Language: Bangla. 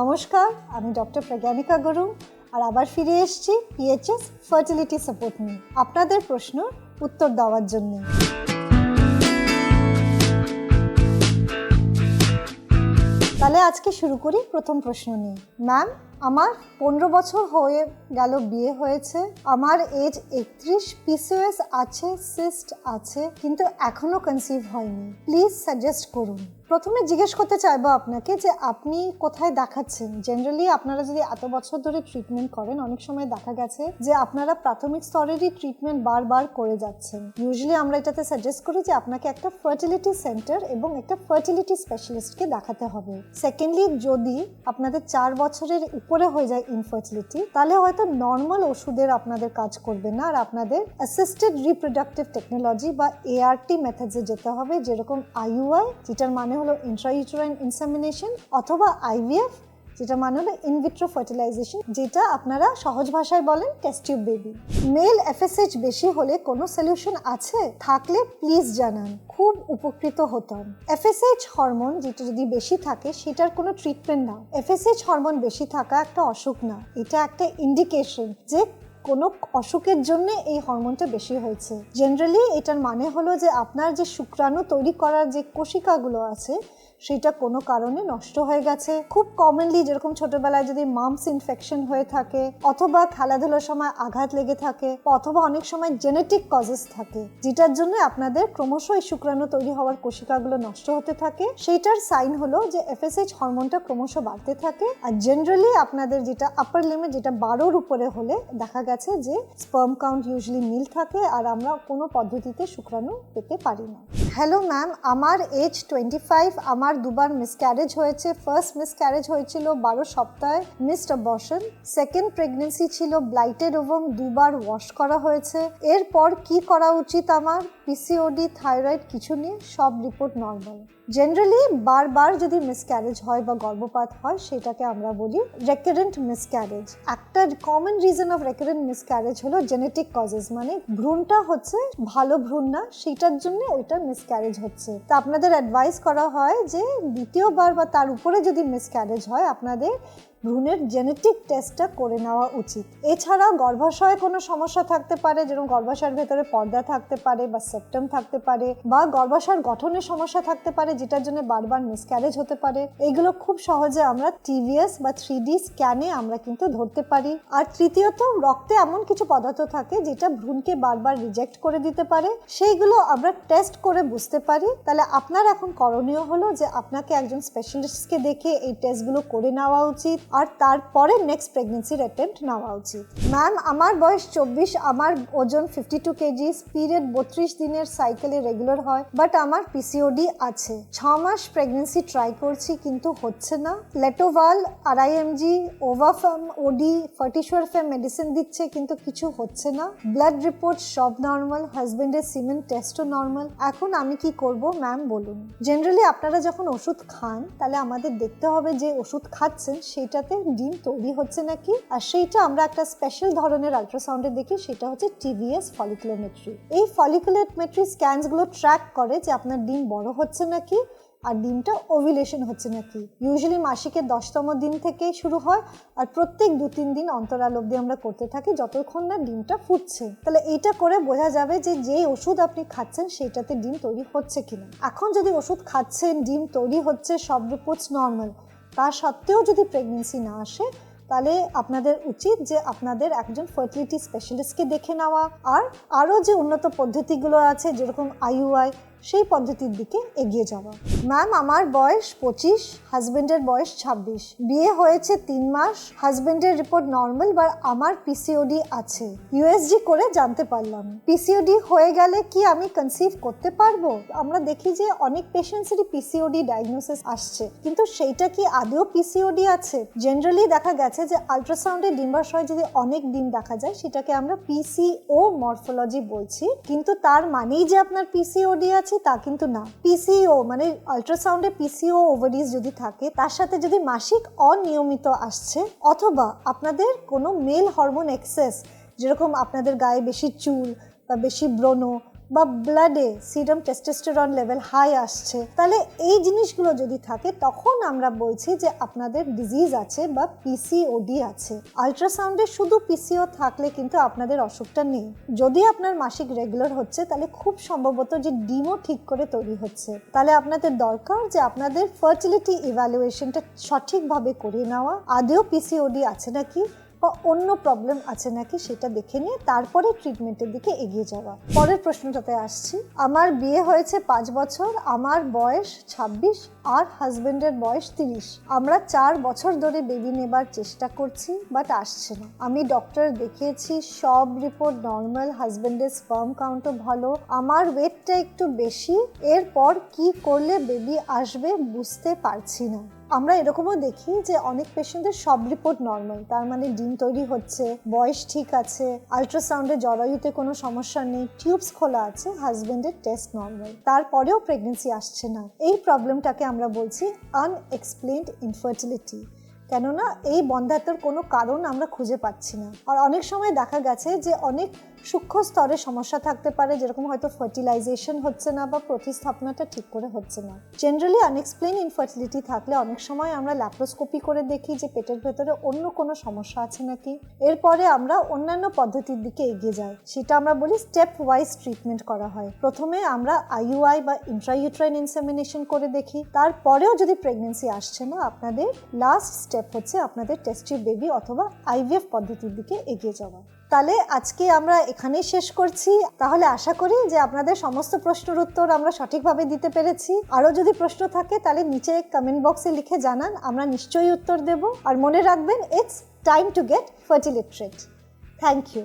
নমস্কার, আমি ডক্টর প্রজ্ঞানিকা গুরু আর আবার ফিরে এসেছি পিএইচএস ফার্টিলিটি সাপোর্ট নিয়ে। আপনাদের প্রশ্ন উত্তর দেওয়ার জন্য। তাহলে আজকে শুরু করি প্রথম প্রশ্ন নিয়ে। ম্যাম আমার পনেরো বছর হয়ে গেল, বিয়ে হয়েছে। আমার এজ একত্রিশ পিসিওএস আছে সিস্ট আছে, কিন্তু এখনও কনসিভ হয়নি। প্লিজ সাজেস্ট করুন। প্রথমে জিজ্ঞেস করতে চাইব আপনাকে যে আপনি কোথায় দেখাচ্ছেন? জেনারেলি আপনারা যদি এত বছর ধরে ট্রিটমেন্ট করেন, অনেক সময় দেখা গেছে যে আপনারা প্রাথমিক স্তরেরই ট্রিটমেন্ট বারবার করে যাচ্ছেন। ইউজুয়ালি আমরা এটাতে সাজেস্ট করি যে আপনাকে একটা ফার্টিলিটি সেন্টার এবং একটা ফার্টিলিটি স্পেশালিস্টকে দেখাতে হবে। সেকেন্ডলি যদি আপনাদের চার বছরের উপরে হয়ে যায় ইনফার্টিলিটি তাহলে হয়তো নর্মাল ওষুধের আপনাদের কাজ করবে না। আর আপনাদের অ্যাসিস্টেড রিপ্রোডাক্টিভ টেকনোলজি বা এআরটি মেথডসে যেতে হবে, যেরকম আইইউআই যেটার মানে হলো ইন্ট্রাইউটেরাইন ইনসামিনেশন অথবা আইভিএফ যেটা মানে হলো ইনভিট্রো ফার্টিলাইজেশন যেটা আপনারা সহজ ভাষায় বলেন টেস্টিউব বেবি মেল এফএসএইচ বেশি হলে কোনো সলিউশন আছে? থাকলে প্লিজ জানান। খুব উপকৃত হতাম। এফএসএইচ হরমোন যেটা যদি বেশি থাকে, সেটার কোনো ট্রিটমেন্ট না। এফএসএইচ হরমোন বেশি থাকা একটা অসুখ না। এটা একটা ইন্ডিকেশন যে কোনো অসুখের জন্য এই হরমোনটা বেশি হয়েছে। জেনারেলি এটার মানে হলো যে আপনার যে শুক্রাণু তৈরি করার যে কোশিকাগুলো আছে সেটা কোনো কারণে নষ্ট হয়ে গেছে। খুব কমনলি যেরকম ছোটবেলায় যদি মামস ইনফেকশন হয়ে থাকে, অথবা খেলাধুলার সময় আঘাত লেগে থাকে, অথবা অনেক সময় জেনেটিক কজেস থাকে, যেটার জন্য আপনাদের ক্রমশ এই শুক্রাণু তৈরি হওয়ার কোশিকাগুলো নষ্ট হতে থাকে। সেইটার সাইন হলো যে এফএসএইচ হরমোনটা ক্রমশ বাড়তে থাকে। আর জেনারেলি আপনাদের যেটা আপার লিমিট যেটা বারোর উপরে হলে দেখা গেছে যে স্পার্ম কাউন্ট ইউজুয়ালি নীল থাকে, আর আমরা কোনো পদ্ধতিতে শুক্রাণু পেতে পারি না। হ্যালো ম্যাম আমার এজ টোয়েন্টি ফাইভ আমার দুবার মিসক্যারেজ হয়েছে। ফার্স্ট মিসক্যারেজ হয়েছিল বারো সপ্তাহে মিসড অবর্শন সেকেন্ড প্রেগনেন্সি ছিল ব্লাইটেড এবং দুবার ওয়াশ করা হয়েছে। এরপর কি করা উচিত আমার? পিসিওডি থাইরয়েড কিছু নিয়ে সব রিপোর্ট নর্মাল জেনারেলি বারবার যদি মিসক্যারেজ হয় বা গর্ভপাত হয়, সেটাকে আমরা বলি রেকারেন্ট মিসক্যারেজ একটা common reason of recurrent miscarriage হলো জেনেটিক কজেস মানে ভ্রূণটা হচ্ছে ভালো ভ্রূণ না সেটার জন্য ওইটা মিসক্যারেজ হচ্ছে। তা আপনাদের অ্যাডভাইস করা হয় যে দ্বিতীয়বার বা তার উপরে যদি মিসক্যারেজ হয় আপনাদের ভ্রূণের জেনেটিক টেস্টটা করে নেওয়া উচিত। এছাড়া গর্ভাশয়ে কোনো সমস্যা থাকতে পারে, যেরকম গর্ভাশয়ের ভেতরে পর্দা থাকতে পারে বা সেপ্টাম থাকতে পারে বা গর্ভাশয়ের গঠনের সমস্যা থাকতে পারে, যেটার জন্য বারবার মিসক্যারেজ হতে পারে। এইগুলো খুব সহজে আমরা টিভিএস বা থ্রি ডি স্ক্যানে আমরা কিন্তু ধরতে পারি। আর তৃতীয়ত, রক্তে এমন কিছু পদার্থ থাকে যেটা ভ্রূণকে বারবার রিজেক্ট করে দিতে পারে। সেইগুলো আমরা টেস্ট করে বুঝতে পারি। তাহলে আপনার এখন করণীয় হলো যে আপনাকে একজন স্পেশালিস্টকে দেখে এই টেস্টগুলো করে নেওয়া উচিত। আর তারপরে নেক্সট প্রেগনেন্সির অ্যাটেম্প্ট নেওয়া উচিত। ম্যাম আমার বয়স চব্বিশ, আমার ওজন ফিফটি টু কেজি পিরিয়ড বত্রিশ দিনের সাইকেলে রেগুলার হয় বাট আমার পিসিওডি আছে। ছ মাস প্রেগনেন্সি ট্রাই করছি, কিন্তু হচ্ছে না। লেটোভাল আড়াই এমজি ওভাফাম ওডি ফার্টিশোয়ার ফেম মেডিসিন দিচ্ছে, কিন্তু কিছু হচ্ছে না। ব্লাড রিপোর্ট সব নর্মাল হাজবেন্ডের সিমেন্ট টেস্টও নর্মাল এখন আমি কি করব ম্যাম বলুন। জেনারেলি আপনারা যখন ওষুধ খান, তাহলে আমাদের দেখতে হবে যে ওষুধ খাচ্ছেন সেটাতে ডিম তৈরি হচ্ছে নাকি? আর সেইটা আমরা একটা স্পেশাল ধরনের আলট্রাসাউন্ডে দেখি, সেটা হচ্ছে টিভিএস ফলিকুলোমেট্রি এই ফলিকুলোমেট্রি স্ক্যানসগুলো ট্র্যাক করে যে আপনার ডিম বড় হচ্ছে নাকি আর ডিমটা ওভিলেশন হচ্ছে নাকি। ইউজুয়ালি মাসিকের দশতম দিন থেকেই শুরু হয় আর প্রত্যেক দু তিন দিন অন্তরাল অবধি আমরা করতে থাকি যতক্ষণ না ডিমটা ফুটছে। তাহলে এইটা করে বোঝা যাবে যে যেই ওষুধ আপনি খাচ্ছেন সেইটাতে ডিম তৈরি হচ্ছে কিনা। এখন যদি ওষুধ খাচ্ছেন, ডিম তৈরি হচ্ছে, সব রিপোর্টস নর্মাল তা সত্ত্বেও যদি প্রেগনেন্সি না আসে, তাহলে আপনাদের উচিত যে আপনাদের একজন ফার্টিলিটি স্পেশালিস্টকে দেখে নেওয়া। আর আরও যে উন্নত পদ্ধতিগুলো আছে, যেরকম আইইউআই সেই পদ্ধতির দিকে এগিয়ে যাওয়া। ম্যাম, আমার বয়স পঁচিশ, হাজবেন্ডের বয়স ছাব্বিশ। বিয়ে হয়েছে তিন মাস, হাজবেন্ডের রিপোর্ট নর্মাল বা আমার পিসিওডি আছে। ইউএসজি করে জানতে পারলাম। পিসিওডি হয়ে গেলে কি আমি কনসিভ করতে পারব? আমরা দেখি যে অনেক পেশেন্টসেরই পিসিওডি ডায়াগনোসিস আসছে। কিন্তু সেইটা কি আদেও পিসিওডি আছে? জেনারেলি দেখা গেছে যে আলট্রাসাউন্ডে ডিম্বাশয় যদি অনেক ডিম দেখা যায়, সেটাকে আমরা পিসিও মরফোলজি বলছি। কিন্তু তার মানেই যে আপনার পিসিওডি আছে বলছি তা কিন্তু না। পিসিও মানে আল্ট্রাসাউন্ডে পিসিও ওভারিজ যদি থাকে, তার সাথে যদি মাসিক অনিয়মিত আসছে, অথবা আপনাদের কোনো মেল হরমোন এক্সেস যেরকম আপনাদের গায়ে বেশি চুল বা বেশি ব্রণ বা ব্লাডে সিরাম টেস্টোস্টেরন লেভেল হাই আসছে, তাহলে এই জিনিসগুলো যদি থাকে, তখন আমরা বলছি যে আপনাদের ডিজিজ আছে বা পিসিওডি আছে। আলট্রাসাউন্ডে শুধু পিসিও থাকলে কিন্তু আপনাদের অসুখটা নেই। যদি আপনার মাসিক রেগুলার হচ্ছে, তাহলে খুব সম্ভবত যে ডিমও ঠিক করে তৈরি হচ্ছে। তাহলে আপনাদের দরকার যে আপনাদের ফার্টিলিটি ইভ্যালুয়েশনটা সঠিকভাবে করে নেওয়া। আদেও পিসিওডি আছে নাকি? বা অন্য প্রবলেম আছে নাকি সেটা দেখে নিয়ে তারপরে ট্রিটমেন্টের দিকে এগিয়ে যাওয়া। পরের প্রশ্নটাতে আসছি। আমার বিয়ে হয়েছে পাঁচ বছর, আমার বয়স ২৬ আর হাজবেন্ডের বয়স তিরিশ। আমরা চার বছর ধরে বেবি নেবার চেষ্টা করছি বাট আসছে না। আমি ডক্টর দেখিয়েছি, সব রিপোর্ট নর্মাল হাজবেন্ডের স্পার্ম কাউন্টও ভালো। আমার ওয়েটটা একটু বেশি, এরপর কি করলে বেবি আসবে বুঝতে পারছি না। আমরা এরকমও দেখি যে অনেক পেশেন্টের সব রিপোর্ট নর্মাল তার মানে ডিম তৈরি হচ্ছে, বয়স ঠিক আছে আলট্রাসাউন্ডে জরায়ুতে কোনো সমস্যা নেই টিউবস খোলা আছে হাজবেন্ডের টেস্ট নর্মাল তারপরেও প্রেগনেন্সি আসছে না। এই প্রবলেমটাকে আমরা বলছি আনএক্সপ্লেনড ইনফার্টিলিটি কেননা এই বন্ধাত্মর কোনো কারণ আমরা খুঁজে পাচ্ছি না। আর অনেক সময় দেখা গেছে যে অনেক সূক্ষ্ম স্তরে সমস্যা থাকতে পারে, যেরকম হয়তো ফার্টিলাইজেশন হচ্ছে না বা প্রতিস্থাপনাটা ঠিক করে হচ্ছে না। জেনারেলি আনএক্সপ্লেন ইনফার্টিলিটি থাকলে অনেক সময় আমরা ল্যাপ্রোস্কোপি করে দেখি যে পেটের ভেতরে অন্য কোনো সমস্যা আছে নাকি। এরপরে আমরা অন্যান্য পদ্ধতির দিকে এগিয়ে যাই, সেটা আমরা বলি স্টেপ ওয়াইজ ট্রিটমেন্ট করা হয়। প্রথমে আমরা আইইউআই বা ইন্ট্রাইউট্রাইন ইনসেমিনেশন করে দেখি, তারপরেও যদি প্রেগনেন্সি আসছে না, আপনাদের লাস্ট স্টেপ হচ্ছে আপনাদের টেস্টি বেবি অথবা আইভিএফ পদ্ধতির দিকে এগিয়ে যাওয়া। তাহলে আজকে আমরা এখানেই শেষ করছি। তাহলে আশা করি যে আপনাদের সমস্ত প্রশ্নের উত্তর আমরা সঠিকভাবে দিতে পেরেছি। আরও যদি প্রশ্ন থাকে তাহলে নিচে কমেন্ট বক্সে লিখে জানান, আমরা নিশ্চয়ই উত্তর দেব। আর মনে রাখবেন it's time to get fertility treat thank you